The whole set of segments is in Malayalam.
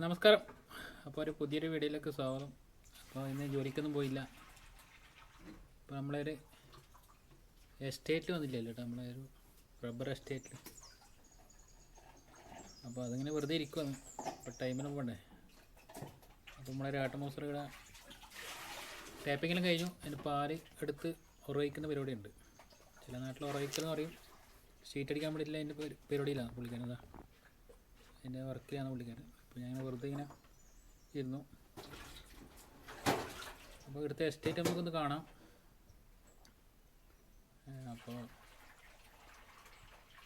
നമസ്കാരം. അപ്പോൾ ഒരു പുതിയൊരു വീഡിയോയിലേക്ക് സ്വാഗതം. അപ്പോൾ ഇന്ന് ജോലിക്കൊന്നും പോയില്ല. അപ്പോൾ നമ്മളൊരു എസ്റ്റേറ്റ് വന്നില്ലല്ലോ കേട്ടോ. നമ്മളെ ഒരു റബ്ബർ എസ്റ്റേറ്റ് അപ്പോൾ അതിങ്ങനെ വെറുതെ ഇരിക്കുവാണ്. ഇപ്പോൾ ടൈമിനും പോണ്ടേ അപ്പോൾ നമ്മളെ ആട്ടമോസർ ഇവിടെ ടാപ്പിങ്ങിലും കഴിഞ്ഞു. അതിന് പാൽ എടുത്ത് ഉറവിക്കുന്ന പരിപാടിയുണ്ട്. ചില നാട്ടിൽ ഉറവിക്കൽ എന്ന് പറയും. ഷീറ്റ് അടിക്കാൻ വേണ്ടിയില്ല അതിന്റെ പരി- പരിപാടിയിലാണ് പുള്ളിക്കാരൻ. വർക്ക് വർക്കിലാണ് പുള്ളിക്കാരൻ അപ്പോൾ ഞാൻ വെറുതെ ഇങ്ങനെ ഇരുന്നു. അപ്പോൾ ഇവിടുത്തെ എസ്റ്റേറ്റ് നമുക്കൊന്ന് കാണാം. അപ്പോൾ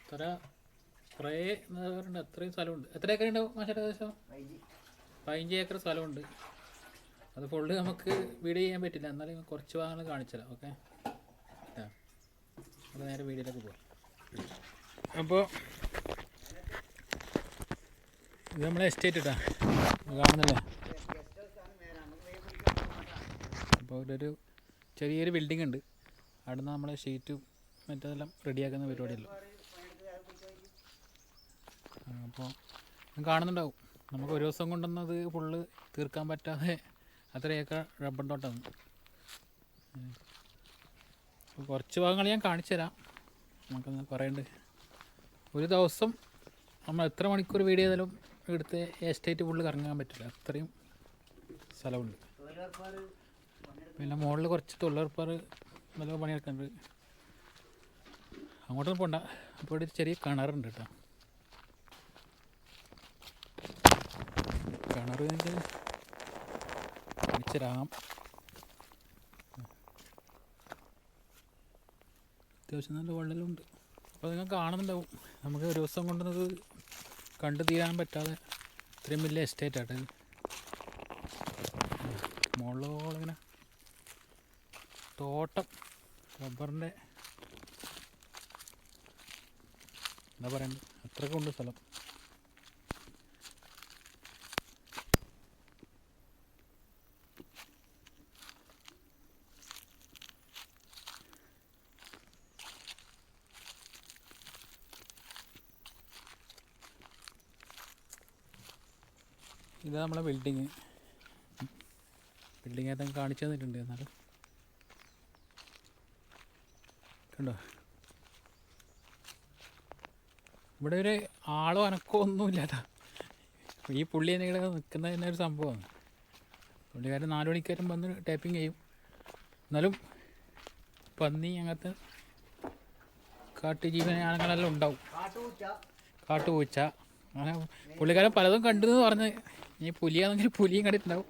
ഇത്ര കുറേ എന്താ പറയുക അത്രയും സ്ഥലമുണ്ട്. എത്ര ഏക്കർ ഉണ്ട് മാഷ ഏകദേശം? പതിനഞ്ച്. ഏക്കർ സ്ഥലമുണ്ട്. അത് ഫുള്ള് നമുക്ക് വീഡിയോ ചെയ്യാൻ പറ്റില്ല. എന്നാലും കുറച്ച് ഭാഗങ്ങൾ കാണിച്ചുതരാം ഓക്കെ? അപ്പോൾ നേരെ വീഡിയോയിലേക്ക് പോകാം അപ്പോൾ ഇത് നമ്മളെ എസ്റ്റേറ്റ് ഇട്ടാ കാണുന്നില്ലേ? അപ്പോൾ ഇവിടെ ഒരു ചെറിയൊരു ബിൽഡിംഗ് ഉണ്ട്. അവിടെ നിന്ന് നമ്മളെ ഷീറ്റും മറ്റേതെല്ലാം റെഡിയാക്കുന്ന പരിപാടിയല്ലോ? അപ്പോൾ കാണുന്നുണ്ടാവും. നമുക്ക് ഒരു ദിവസം കൊണ്ടൊന്നത് ഫുള്ള് തീർക്കാൻ പറ്റാതെ അത്രയൊക്കെ റബ്ബർ തോട്ടമാണ് കുറച്ച് ഭാഗങ്ങൾ ഞാൻ കാണിച്ചു തരാം. ഉണ്ട്. ഒരു ദിവസം നമ്മൾ എത്ര മണിക്കൂർ വീഡിയോ ചെയ്താലും ഇവിടുത്തെ എസ്റ്റേറ്റ് ഫുള്ള് കറങ്ങാൻ പറ്റില്ല. അത്രയും സ്ഥലമുണ്ട്. പിന്നെ മുകളിൽ കുറച്ച് തൊള്ളർപ്പാറ് നല്ല പണിയെടുക്കുന്നുണ്ട് അങ്ങോട്ടൊന്നും പോണ്ട. അപ്പോൾ ഇവിടെ ഒരു ചെറിയ കിണറുണ്ട് കേട്ടോ. കിണർ കാണിച്ചുതരാം അത്യാവശ്യം നല്ല വെള്ളലുണ്ട്. അപ്പോൾ നിങ്ങൾ കാണുന്നുണ്ടാവും. നമുക്ക് ഒരു ദിവസം കൊണ്ടുവന്നത് കണ്ടു തീരാൻ പറ്റാതെ ഇത്രയും വലിയ എസ്റ്റേറ്റ് ആട്ടെ ഇത്. ഇങ്ങനെ തോട്ടം റബ്ബറിന്റെ എന്താ പറയുന്നത്? അത്രയ്ക്കുണ്ട് സ്ഥലം. ഇതാ നമ്മളെ ബിൽഡിങ് ബിൽഡിംഗ് ഏതെങ്കിലും കാണിച്ചു തന്നിട്ടുണ്ട് എന്നാലും. കണ്ടോ? ഇവിടെ ഒരു ആളോ അനക്കോ ഒന്നുമില്ലാത്ത ഈ പുള്ളി എന്നെ ഇവിടെ നിൽക്കുന്ന തന്നെ ഒരു സംഭവമാണ് പുള്ളിക്കാരൻ നാല് മണിക്കാരും വന്ന് ടൈപ്പിംഗ് ചെയ്യും. എന്നാലും പന്നി അങ്ങനത്തെ കാട്ടുജീവനാണെങ്കിലെല്ലാം ഉണ്ടാവും. കാട്ടുപൂച്ച. അങ്ങനെ പുള്ളിക്കാരൻ പലതും കണ്ടു എന്ന് പറഞ്ഞ്. ഈ പുലിയാണെങ്കിൽ പുലിയും കണ്ടിട്ടുണ്ടാവും.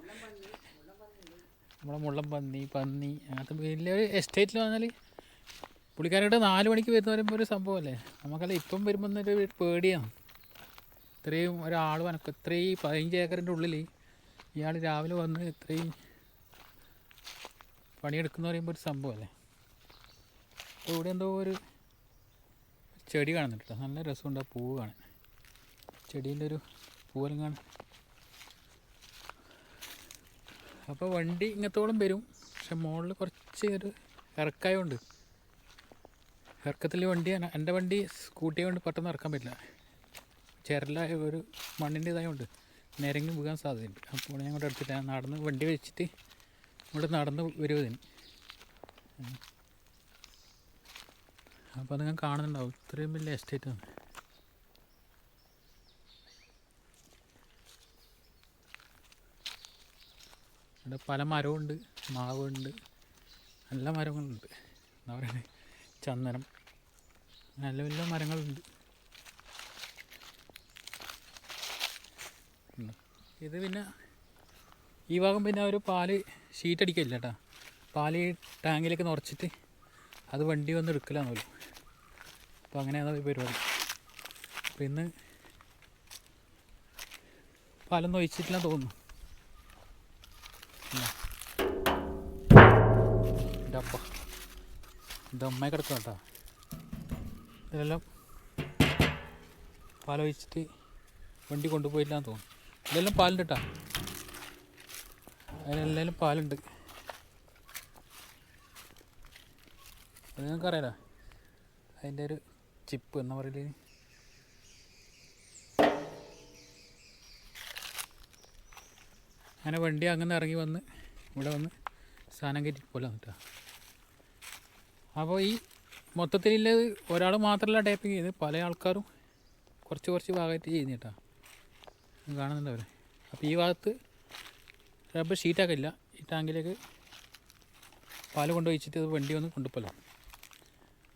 നമ്മളെ മുള്ളം പന്നി പന്നി അങ്ങനത്തെ വലിയൊരു എസ്റ്റേറ്റിൽ വന്നാൽ പുള്ളിക്കാരോട് നാല് മണിക്ക് വരുന്ന പറയുമ്പോൾ ഒരു സംഭവമല്ലേ നമുക്കല്ല ഇപ്പം വരുമ്പോൾ ഒരു പേടിയാണ്. ഇത്രയും ഒരാൾ വനക്ക് ഇത്രയും പതിനഞ്ച് ഏക്കറിന്റെ ഉള്ളിൽ ഇയാൾ രാവിലെ വന്ന് ഇത്രയും പണിയെടുക്കുന്ന പറയുമ്പോൾ ഒരു സംഭവമല്ലേ അപ്പോൾ ഇവിടെ എന്തോ ഒരു ചെടി കാണുന്നുണ്ട് നല്ല രസമുണ്ട് ആ പൂവ് കാണാൻ. ചെടീന്റെ ഒരു പൂവലും കാണാൻ അപ്പോൾ വണ്ടി ഇങ്ങത്തോളം വരും. പക്ഷെ മുകളിൽ കുറച്ച് ഒരു ഇറക്കായതുകൊണ്ട് ഇറക്കത്തിൽ വണ്ടിയാണ് എന്റെ വണ്ടി സ്കൂട്ടിയെ കൊണ്ട് പെട്ടെന്ന് ഇറക്കാൻ പറ്റില്ല. ചിരല ഒരു മണ്ണിന്റെ ഇതായതുകൊണ്ട് നിരങ്ങി പോകാൻ സാധ്യതയുണ്ട്. അപ്പോൾ ഞാൻ ഇങ്ങോട്ട് എടുത്തിട്ട് ഞാൻ നടന്ന് വണ്ടി വെച്ചിട്ട് ഇവിടെ നടന്ന് വരുവതിന് അപ്പോൾ നിങ്ങൾ കാണുന്നുണ്ടാവും. ഇത്രയും വലിയ എസ്റ്റേറ്റ് ആണ്. ഇവിടെ പല മരമുണ്ട് മാവുണ്ട് നല്ല മരങ്ങളുണ്ട്. എന്താ പറയുന്നത് ചന്ദനം. നല്ല വലിയ മരങ്ങളുണ്ട്. ഇത് പിന്നെ ഈ ഭാഗം പിന്നെ ഒരു പാൽ ഷീറ്റ് അടിക്കില്ല കേട്ടോ. പാൽ ടാങ്കിലേക്ക് നിറച്ചിട്ട് അത് വണ്ടി വന്ന് എടുക്കലാന്നല്ലോ അപ്പോൾ അങ്ങനെയാണ് പരിപാടി. അപ്പോൾ ഇന്ന് പാലൊന്നും ഒഴിച്ചിട്ടില്ല തോന്നുന്നു. എന്റെ അപ്പ. എന്റെ അമ്മയെ കിടക്കാം കേട്ടോ. ഇതെല്ലാം പാലൊഴിച്ചിട്ട് വണ്ടി കൊണ്ടുപോയില്ലാന്ന് തോന്നുന്നു. ഇതെല്ലാം പാലുണ്ട് കേട്ടോ. അതിലെല്ലാവരും പാലുണ്ട്. അത് നിങ്ങൾക്കറിയാലോ? അതിന്റെ ഒരു ചിപ്പ് എന്നാ പറയൽ അങ്ങനെ വണ്ടി അങ്ങനെ ഇറങ്ങി വന്ന് ഇവിടെ വന്ന് സാധനം കയറ്റി പോലെ വന്നിട്ടാ. അപ്പോൾ ഈ മൊത്തത്തിലുള്ളത് ഒരാൾ മാത്രമല്ല ടൈപ്പിംഗ് ചെയ്ത് പല ആൾക്കാരും കുറച്ച് കുറച്ച് ഭാഗമായിട്ട് ചെയ്യുന്ന കേട്ടോ കാണുന്നുണ്ട് അവരെ. അപ്പോൾ ഈ ഭാഗത്ത് റബ്ബർ ഷീറ്റാക്കില്ല ഈ ടാങ്കിലേക്ക് പാൽ കൊണ്ടുവച്ചിട്ട് അത് വണ്ടി വന്ന് കൊണ്ടുപോലോ.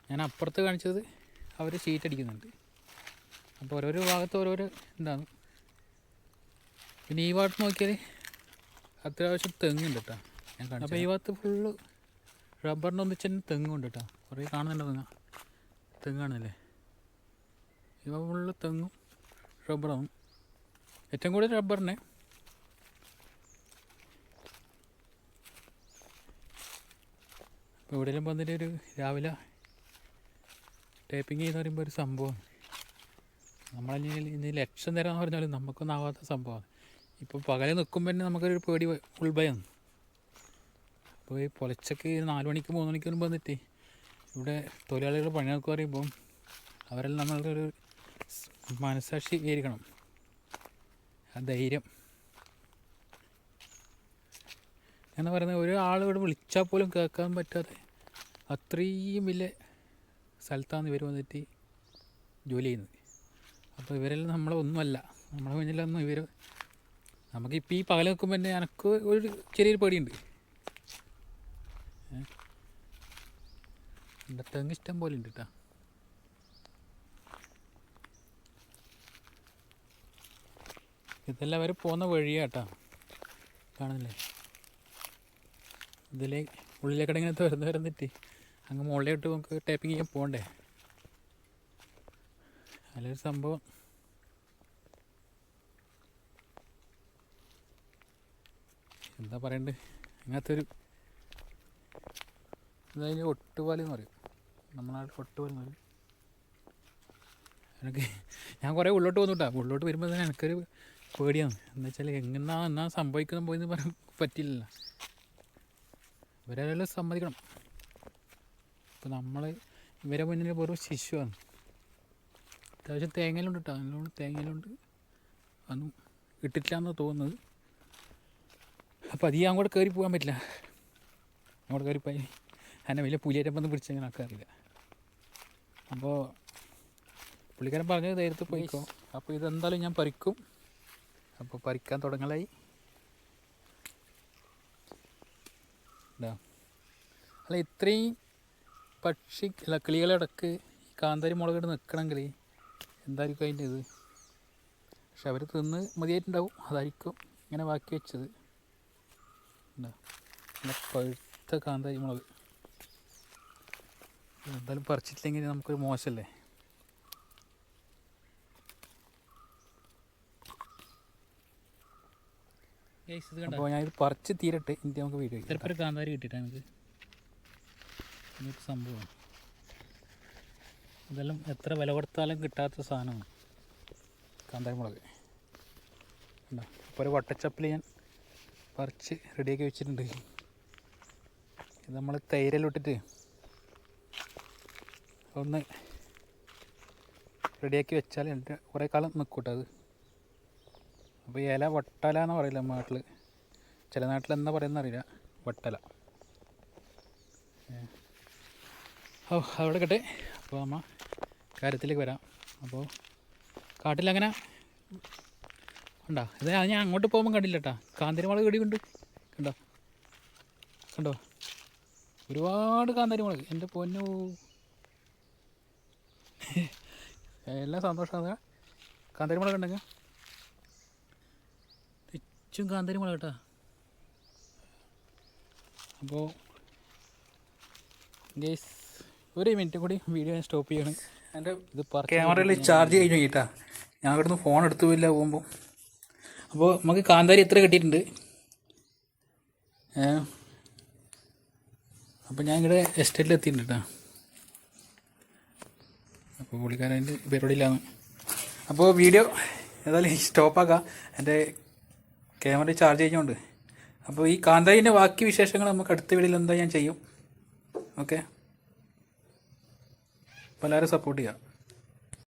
ഞാൻ അപ്പുറത്ത് കാണിച്ചത് അവർ ഷീറ്റ് അടിക്കുന്നുണ്ട്. അപ്പോൾ ഓരോരോ ഭാഗത്ത് ഓരോരോ എന്താണ്. പിന്നെ ഈ ഭാഗത്ത് നോക്കിയാൽ അത്യാവശ്യം തെങ്ങുണ്ട് കേട്ടോ അപ്പോൾ ഈ ഭാഗത്ത് ഫുള്ള് റബ്ബറിന്റെ ഒന്നിച്ച് തന്നെ തെങ്ങുണ്ട് കേട്ടോ കുറേ കാണുന്നുണ്ട് തെങ്ങ. തെങ്ങാണല്ലേ? ഇവ ഫുള്ള് തെങ്ങും റബ്ബറാണ് ഏറ്റവും കൂടുതൽ റബ്ബറിനെ ഇപ്പോൾ എവിടെയെങ്കിലും വന്നിട്ട് ഒരു രാവിലെ ടൈപ്പിംഗ് ചെയ്യുന്ന പറയുമ്പോൾ ഒരു സംഭവമാണ് നമ്മളല്ലെങ്കിൽ ഇനി ലക്ഷം തരാമെന്ന് പറഞ്ഞാലും നമുക്കൊന്നും ആവാത്ത സംഭവമാണ്. ഇപ്പോൾ പകലെ നിൽക്കുമ്പോൾ തന്നെ നമുക്കൊരു പേടി ഉൾഭയം. അപ്പോൾ ഈ പൊലച്ചക്ക് നാല് മണിക്ക് മൂന്ന് മണിക്ക് മുമ്പ് വന്നിട്ട് ഇവിടെ തൊഴിലാളികൾ പണിയൊക്കെ പറയുമ്പോൾ അവരെല്ലാം നമ്മളുടെ ഒരു മനസാക്ഷി വിചാരിക്കണം ആ ധൈര്യം. എന്ന് പറയുന്നത് ഒരാൾ ഇവിടെ വിളിച്ചാൽ പോലും കേൾക്കാൻ പറ്റാതെ അത്രയും വലിയ സ്ഥലത്താണ് ഇവർ വന്നിട്ട് ജോലി ചെയ്യുന്നത്. അപ്പോൾ ഇവരെല്ലാം നമ്മളെ ഒന്നുമല്ല. നമ്മളെ മുന്നിലൊന്നും ഇവർ നമുക്കിപ്പോൾ ഈ പകൽ നിൽക്കുമ്പോൾ തന്നെ എനക്ക് ഒരു ചെറിയൊരു പേടിയുണ്ട്. എന്റെ തെങ്ങ് ഇഷ്ടം പോലെ ഉണ്ട് കേട്ടോ ഇതെല്ലാം അവർ പോകുന്ന കേട്ടോ കാണുന്നില്ലേ? ഇതിലെ ഉള്ളിലേക്കടെ ഇങ്ങനെ തുറന്ന് തുറന്നിട്ട് അങ്ങ് മുകളിലോട്ട് നമുക്ക് ടൈപ്പിംഗ് ചെയ്യാൻ പോകണ്ടേ അതിലൊരു സംഭവം. എന്താ പറയണ്ടേ? അങ്ങനത്തെ ഒരു അതായത് ഒട്ടുപാലി എന്ന് പറയും. നമ്മുടെ നാട്ടിൽ ഒട്ടുപാലി എന്ന് പറയും. എനിക്ക് ഞാൻ കുറേ ഉള്ളോട്ട് വന്നുട്ടാ ഉള്ളോട്ട് വരുമ്പോൾ തന്നെ എനിക്കൊരു പേടിയാണ്. എന്താ വെച്ചാൽ എങ്ങനെന്നാ എന്നാ സംഭവിക്കുന്ന പോയെന്ന് പറയാൻ പറ്റില്ല ഇവരെല്ലാം സമ്മതിക്കണം. ഇപ്പം നമ്മൾ ഇവരെ മുന്നിൽ വെറും ശിശുവാണ്. അത്യാവശ്യം തേങ്ങയിലുണ്ട് കേട്ടോ അതിനോട് തേങ്ങയിലുണ്ട്. അതൊന്നും ഇട്ടിട്ടില്ല തോന്നുന്നത്. അപ്പോൾ അധികം അങ്ങോട്ട് കയറി പോകാൻ പറ്റില്ല. അങ്ങോട്ട് കയറി പോയി. എന്നെ വലിയ പുലിയേറ്റം വന്ന് പിടിച്ചങ്ങനെ ആക്കാറില്ല. അപ്പോൾ പുള്ളിക്കാരൻ പറഞ്ഞത് നേരത്തെ പോയിക്കോ. അപ്പോൾ ഇതെന്തായാലും ഞാൻ പരിക്കും അപ്പോൾ പരിക്കാൻ തുടങ്ങലായി. അല്ല ഇത്രയും പക്ഷി അല്ല കിളികളിടക്ക് ഈ കാന്താരി മുളകിട്ട് നിൽക്കണമെങ്കിൽ എന്തായിരിക്കും അതിന്റെ ഇത് പക്ഷെ അവർ തിന്ന് മതിയായിട്ടുണ്ടാവും. അതായിരിക്കും ഇങ്ങനെ ബാക്കി വെച്ചത്. നല്ല പഴുത്ത കാന്താരി മുളക്. എന്തായാലും പറിച്ചിട്ടില്ലെങ്കിൽ നമുക്കൊരു മോശമല്ലേ? അപ്പോൾ ഞാനിത് പറിച്ച് തീരട്ടെ ഇന്ത്യ നമുക്ക് വീഡിയോ ചിലപ്പോൾ ഒരു കാന്താരി കിട്ടിയിട്ടാണ് നമുക്ക് സംഭവമാണ് ഇതെല്ലാം എത്ര വില കൊടുത്താലും കിട്ടാത്ത സാധനമാണ്. കാന്താരി മുളക്. ഉണ്ടോ അപ്പോൾ ഒരു വട്ടച്ചപ്പിൽ ഞാൻ പറിച്ച് റെഡിയാക്കി വെച്ചിട്ടുണ്ട്. ഇത് നമ്മൾ തൈരെല്ലാം ഒന്ന് റെഡിയാക്കി വെച്ചാൽ എന്റെ കുറേ കാലം നിൽക്കൂട്ടെ അത്. അപ്പോൾ ഇല വട്ടല എന്ന് പറയില്ല നമ്മുടെ നാട്ടിൽ ചില നാട്ടിൽ എന്താ പറയുന്ന അറിയില്ല. വട്ടല. ഓ അവിടെ കട്ടെ അപ്പോൾ അമ്മ കാര്യത്തിലേക്ക് വരാം. അപ്പോൾ കാട്ടിലങ്ങനെ ഉണ്ടോ ഇത് ഞാൻ അങ്ങോട്ട് പോകുമ്പോൾ കണ്ടില്ല കേട്ടോ കാന്തിരിമുളക് കടിയുണ്ട് കണ്ടോ. കണ്ടോ? ഒരുപാട് കാന്താരിമുളക് എന്റെ പൊന്നു. എല്ലാം സന്തോഷമാണ് കാന്താരിമുളക് ഉണ്ടെങ്കിൽ. തെച്ചും കാന്താരിമുളക് കേട്ടോ അപ്പോൾ ഗേസ് ഒരു മിനിറ്റ് കൂടി വീഡിയോ ഞാൻ സ്റ്റോപ്പ് ചെയ്യണം. എന്റെ ഇത് ക്യാമറയിൽ ചാർജ് കഴിഞ്ഞു കേട്ടാ ഞാൻ ഇവിടുന്ന് ഫോൺ എടുത്തു പോയില്ല പോകുമ്പോൾ അപ്പോൾ നമുക്ക് കാന്താരി എത്ര കിട്ടിയിട്ടുണ്ട്? അപ്പോൾ ഞാൻ ഇവിടെ എസ്റ്റേറ്റിൽ എത്തിയിട്ടുണ്ട് കേട്ടോ അപ്പോൾ പുള്ളിക്കാരന്റെ പരിപാടിയിലാണ്. അപ്പോൾ വീഡിയോ ഏതായാലും സ്റ്റോപ്പാക്കാം എന്റെ ക്യാമറ ചാർജ് ചെയ്യുന്നുണ്ട് അപ്പോൾ ഈ കാന്താരിന്റെ ബാക്കി വിശേഷങ്ങൾ നമുക്ക് അടുത്ത വീഡിയോയിൽ എന്താ ഞാൻ ചെയ്യും. ഓക്കെ അപ്പോൾ എല്ലാവരും സപ്പോർട്ട് ചെയ്യാം.